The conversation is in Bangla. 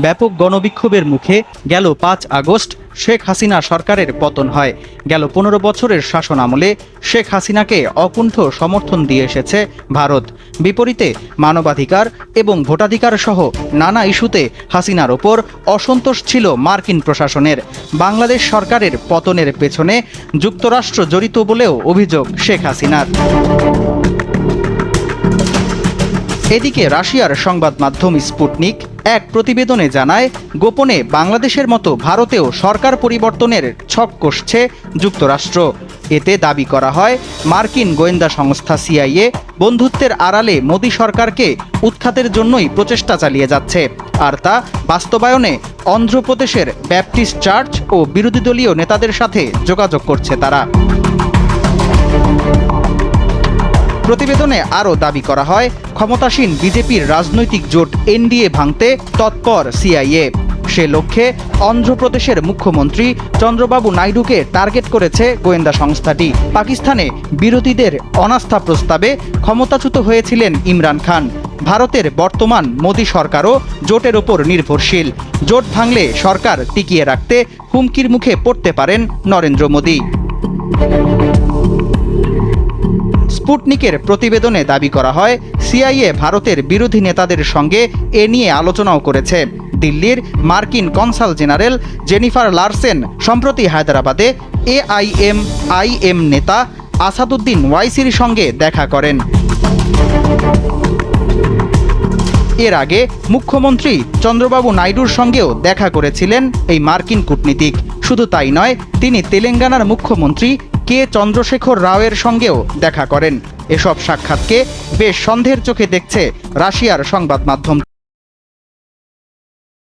ব্যাপক গণবিক্ষোভের মুখে গেল পাঁচ আগস্ট, শেখ হাসিনা সরকারের পতন হয়। গেল পনেরো বছরের শাসন আমলে শেখ হাসিনাকে অকুণ্ঠ সমর্থন দিয়ে এসেছে ভারত। বিপরীতে মানবাধিকার এবং ভোটাধিকার সহ নানা ইস্যুতে হাসিনার ওপর অসন্তোষ ছিল মার্কিন প্রশাসনের। বাংলাদেশ সরকারের পতনের পেছনে যুক্তরাষ্ট্র জড়িত বলেও অভিযোগ শেখ হাসিনার। এদিকে রাশিয়ার সংবাদ মাধ্যম স্পুটনিক এক প্রতিবেদনে জানায়, গোপনে বাংলাদেশের মতো ভারতেও সরকার পরিবর্তনের ছক কষছে যুক্তরাষ্ট্র। এতে দাবি করা হয়, মার্কিন গোয়েন্দা সংস্থা সিআইএ বন্ধুত্বের আড়ালে মোদী সরকারকে উৎখাতের জন্যই প্রচেষ্টা চালিয়ে যাচ্ছে। আর তা বাস্তবায়নে অন্ধ্রপ্রদেশের ব্যাপটিস্ট চার্চ ও বিরোধী দলীয় নেতাদের সাথে যোগাযোগ করছে তারা। প্রতিবেদনে আরও দাবি করা হয়, ক্ষমতাসীন বিজেপির রাজনৈতিক জোট এনডিএ ভাঙতে তৎপর সিআইএ। সে লক্ষ্যে অন্ধ্রপ্রদেশের মুখ্যমন্ত্রী চন্দ্রবাবু নাইডুকে টার্গেট করেছে গোয়েন্দা সংস্থাটি। পাকিস্তানে বিরোধীদের অনাস্থা প্রস্তাবে ক্ষমতাচ্যুত হয়েছিলেন ইমরান খান। ভারতের বর্তমান মোদী সরকারও জোটের ওপর নির্ভরশীল। জোট ভাঙলে সরকার টিকিয়ে রাখতে হুমকির মুখে পড়তে পারেন নরেন্দ্র মোদী। স্পুটনিকের প্রতিবেদনে দাবি করা হয়, সিআইএ ভারতের বিরোধী নেতাদের সঙ্গে এ নিয়ে আলোচনাও করেছে। দিল্লির মার্কিন কনসাল জেনারেল জেনিফার লারসেন সম্প্রতি হায়দ্রাবাদে এআইএম, আইএম নেতা আসাদুদ্দিন ওয়াইসির সঙ্গে দেখা করেন। এর আগে মুখ্যমন্ত্রী চন্দ্রবাবু নাইডুর সঙ্গেও দেখা করেছিলেন এই মার্কিন কূটনীতিক। শুধু তাই নয়, তিনি তেলেঙ্গানার মুখ্যমন্ত্রী কে চন্দ্রশেখর রাওয়ের সঙ্গেও দেখা করেন? এসব সাক্ষাৎকে বেশ সন্দেহের চোখে দেখছে রাশিয়ার সংবাদ মাধ্যম।